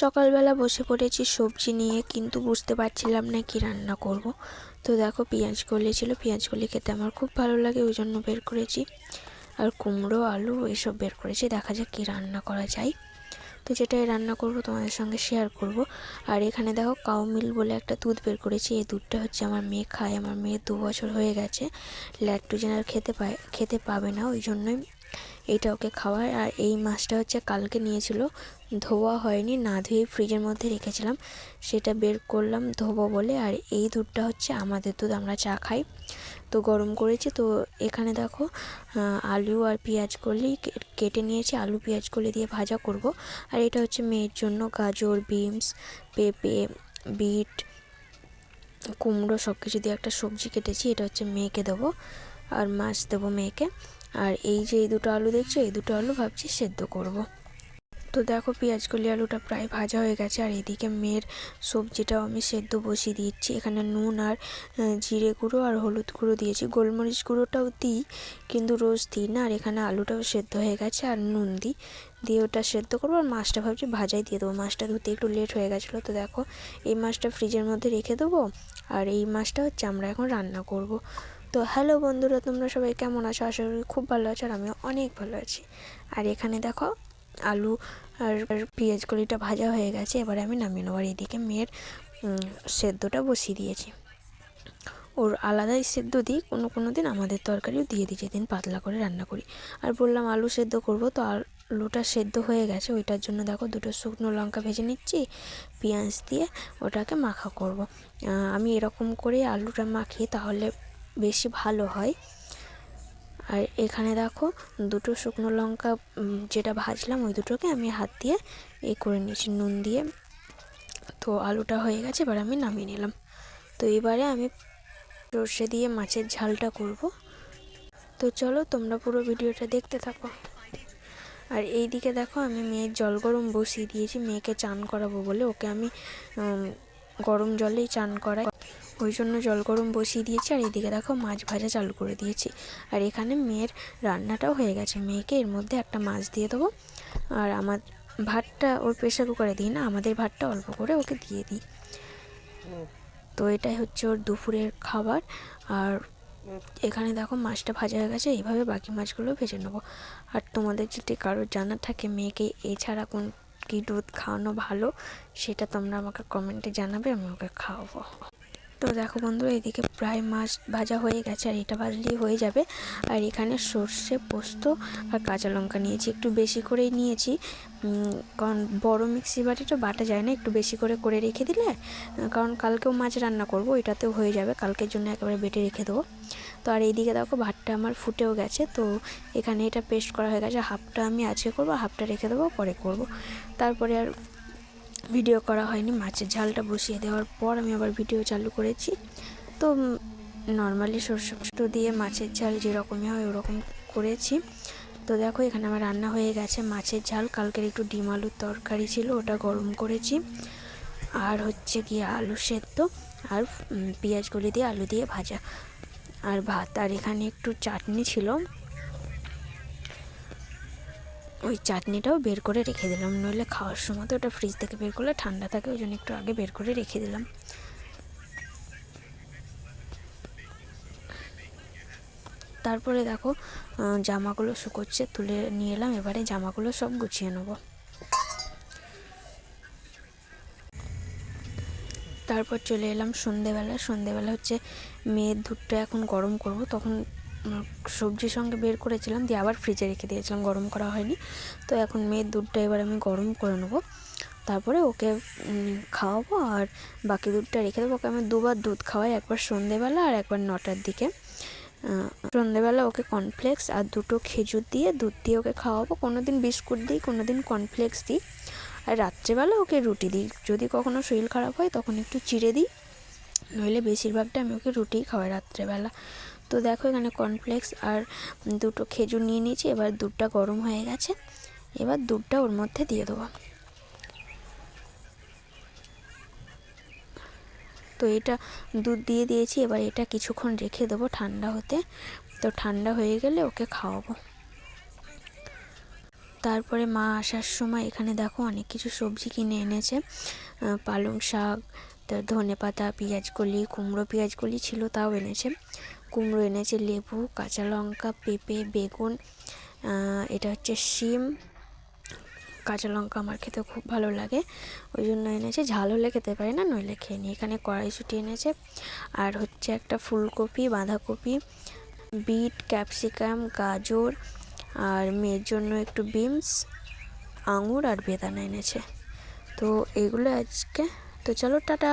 সকালবেলা বসে পড়েছি সবজি নিয়ে, কিন্তু বুঝতে পারছিলাম না কি রান্না করব। তো দেখো পেঁয়াজ কলি ছিল পেঁয়াজ কলি খেতে আমার খুব ভালো লাগে, ওই জন্য বের করেছি। আর কুমড়ো, আলু, এসব বের করেছি, দেখা যাক কী রান্না করা যায়। তো যেটাই রান্না করব, তোমাদের সঙ্গে শেয়ার করব। আর এখানে দেখো কাউ মিল বলে একটা দুধ বের করেছি, এই দুধটা হচ্ছে আমার মেয়ে খায়, আমার মেয়ে দু বছর হয়ে গেছে ল্যাকটোজেন আর খেতে পায়, খেতে পাবে না, ওই জন্যই এইটা ওকে খাওয়ায় আর এই মাছটা হচ্ছে কালকে নিয়েছিল। ধোয়া হয়নি, না ধুয়ে ফ্রিজের মধ্যে রেখেছিলাম। সেটা বের করলাম ধোবো বলে। আর এই দুধটা হচ্ছে আমাদের দুধ, আমরা চা খাই। তো গরম করেছি। তো এখানে দেখো আলু আর পেঁয়াজ কলি কেটে নিয়েছি। আলু, পেঁয়াজ কলি দিয়ে ভাজা করব। আর এটা হচ্ছে মেয়ের জন্য গাজর, বিনস, পেঁপে, বিট, কুমড়ো সব কিছু দিয়ে একটা সবজি কেটেছি। এটা হচ্ছে মেয়েকে দেবো। আর মাছ দেবো মেয়েকে। আর এই যে এই দুটো আলু দেখছ, এই দুটো আলু ভাবছি সেদ্ধ করব। তো দেখো পেঁয়াজ কলি আলুটা প্রায় ভাজা হয়ে গেছে, আর এদিকে মেয়ের সবজিটাও আমি সেদ্ধ বসিয়ে দিচ্ছি এখানে নুন আর জিরে গুঁড়ো আর হলুদ গুঁড়ো দিয়েছি। গোলমরিচ গুঁড়োটাও দিই, কিন্তু রোজ দিই না, আর এখানে আলুটাও সেদ্ধ হয়ে গেছে আর নুন দিই। দিয়ে ওটা সেদ্ধ করব আর মাছটা ভাবছি ভাজাই দিয়ে দেবো। মাছটা ধুতে একটু লেট হয়ে গেছিল, তো দেখো এই মাছটা ফ্রিজের মধ্যে রেখে দেবো। আর এই মাছটা হচ্ছে আমরা এখন রান্না করব। তো হ্যালো বন্ধুরা, তোমরা সবাই কেমন আছো? আশা করি খুব ভালো আছো আর আমিও অনেক ভালো আছি। আর এখানে দেখো, আলু আর পেঁয়াজ কলিটা ভাজা হয়ে গেছে। এবারে আমি নামিয়ে নেব। আর এদিকে মেয়ের সেদ্ধটা বসিয়ে দিয়েছি। ওর আলাদাই সেদ্ধ দিই, কোনো কোনো দিন আমাদের তরকারিও দিয়ে দিই, যেদিন পাতলা করে রান্না করি। আর বললাম আলু সেদ্ধ করব, তো আলুটা সেদ্ধ হয়ে গেছে। ওইটার জন্য দেখো দুটো শুকনো লঙ্কা ভেজে নিচ্ছি, পেঁয়াজ দিয়ে ওটাকে মাখা করব। আমি এরকম করে আলুটা মাখি, তাহলে বেশি ভালো হয়। আর এখানে দেখো দুটো শুকনো লঙ্কা যেটা ভাজলাম ওই দুটোকে আমি হাত দিয়ে এ করে নিয়েছি, নুন দিয়ে। তো আলুটা হয়ে গেছে, এবার আমি নামিয়ে নিলাম। তো এবারে আমি সর্ষে দিয়ে মাছের ঝালটা করব। তো চলো তোমরা পুরো ভিডিওটা দেখতে থাকো। আর এই দিকে দেখো আমি মেয়ের জল গরম বসিয়ে দিয়েছি, মেয়েকে চান করাবো বলে। ওকে আমি গরম জলেই চান করাই। ওই জন্য জল গরম বসিয়ে দিয়েছি আর এদিকে দেখো মাছ ভাজা চালু করে দিয়েছি। আর এখানে মেয়ের রান্নাটাও হয়ে গেছে। মেয়েকে এর মধ্যে একটা মাছ দিয়ে দেবো। আর আমার ভাতটা ওর প্রেশার কুকারে দিই না, আমাদের ভাতটা অল্প করে ওকে দিয়ে দিই। তো এটাই হচ্ছে ওর দুপুরের খাবার। আর এখানে দেখো মাছটা ভাজা হয়ে গেছে, এইভাবে বাকি মাছগুলো ভেজে নেব। আর তোমাদের যদি কারোর জানা থাকে মেয়েকে এছাড়া কোন কী দুধ খাওয়ানো ভালো, সেটা তোমরা আমাকে কমেন্টে জানাবে, আমি ওকে খাওয়াবো। তো দেখো বন্ধুরা, এদিকে প্রায় মাছ ভাজা হয়ে গেছে আর এটা ভাজলেই হয়ে যাবে। আর এখানে সর্ষে পোস্ত আর কাঁচা লঙ্কা নিয়েছি। একটু বেশি করেই নিয়েছি। কারণ বড় মিক্সি বাটিটা বাটা যায় না, একটু বেশি করে করে রেখে দিলে কারণ কালকেও মাছ রান্না করব, এটাতেও হয়ে যাবে। কালকের জন্য একেবারে বেটে রেখে দেবো। তো আর এইদিকে দেখো ভাতটা আমার ফুটেও গেছে, তো এখানে এটা পেস্ট করা হয়ে গেছে। হাফটা আমি আজকে করব, হাফটা রেখে দেবো, পরে করব। তারপরে আর ভিডিও করা হয়নি, মাছের ঝালটা বসিয়ে দেওয়ার পর আমি আবার ভিডিও চালু করেছি। তো নর্মালি সর্ষে দিয়ে মাছের ঝাল যেরকমই হয় ওরকম করেছি। তো দেখো এখানে আমার রান্না হয়ে গেছে মাছের ঝাল। কালকের একটু ডিম আলুর তরকারি ছিল, ওটা গরম করেছি। আর হচ্ছে গিয়ে আলু সেদ্ধ আর পেঁয়াজ গলি দিয়ে আলু দিয়ে ভাজা। আর ভাত, আর এখানে একটু চাটনি ছিল। ওই চাটনিটাও বের করে রেখে দিলাম। নইলে খাওয়ার সময় তো ওটা ফ্রিজ থেকে বের করলে ঠান্ডা থাকে, ওই জন্য একটু আগে বের করে রেখে দিলাম। তারপরে দেখো জামাগুলো শুকোচ্ছে, তুলে নিয়ে এলাম, এবারে জামাগুলো সব গুছিয়ে নেব। তারপর চলে এলাম সন্ধেবেলা। সন্ধেবেলা হচ্ছে মেয়ের দুধটা এখন গরম করব, তখন সবজির সঙ্গে বের করেছিলাম, দিয়ে আবার ফ্রিজে রেখে দিয়েছিলাম, গরম করা হয়নি। তো এখন মেয়ের দুধটা এবার আমি গরম করে নেব। তারপরে ওকে খাওয়াবো আর বাকি দুধটা রেখে দেবো। ওকে আমি দুবার দুধ খাওয়াই, একবার সন্ধেবেলা আর একবার নটার দিকে। সন্ধেবেলা ওকে কর্নফ্লেক্স আর দুটো খেজুর দিয়ে, দুধ দিয়ে ওকে খাওয়াবো। কোনো দিন বিস্কুট দিই কোনো দিন কর্নফ্লেক্স দিই। আর রাত্রেবেলা ওকে রুটি দিই। যদি কখনো শরীর খারাপ হয়, তখন একটু চিড়ে দিই। নইলে বেশিরভাগটা আমি ওকে রুটিই খাওয়াই রাত্রেবেলা। তো দেখো এখানে কর্নফ্লেক্স আর দুটো খেজুর নিয়ে নিয়েছি, এবার দুধটা গরম হয়ে গেছে। এবার দুধটা ওর মধ্যে দিয়ে দেবো। তো এটা দুধ দিয়ে দিয়েছি, এবার এটা কিছুক্ষণ রেখে দেবো ঠান্ডা হতে। তো ঠান্ডা হয়ে গেলে ওকে খাওয়াবো। তারপরে মা আসার সময় এখানে দেখো অনেক কিছু সবজি কিনে এনেছে। পালং শাক ধনে পাতা পেঁয়াজ কলি কুমড়ো পেঁয়াজ কলি ছিল, তাও এনেছে। কুমড়ো এনেছে, লেবু, কাঁচা লঙ্কা, পেঁপে, বেগুন এটা হচ্ছে শিম। কাঁচা লঙ্কা আমার খেতে খুব ভালো লাগে, ওই জন্য এনেছে। ঝাল হলে খেতে পারি না, নইলে খেয়ে নিই এখানে কড়াইশুঁটি এনেছে। আর হচ্ছে একটা ফুলকপি, বাঁধাকপি, বিট, ক্যাপসিকাম, গাজর, আর মেয়ের জন্য একটু বিনস, আঙুর আর বেদানা এনেছে। তো এগুলো আজকে। তো চলো, টাটা!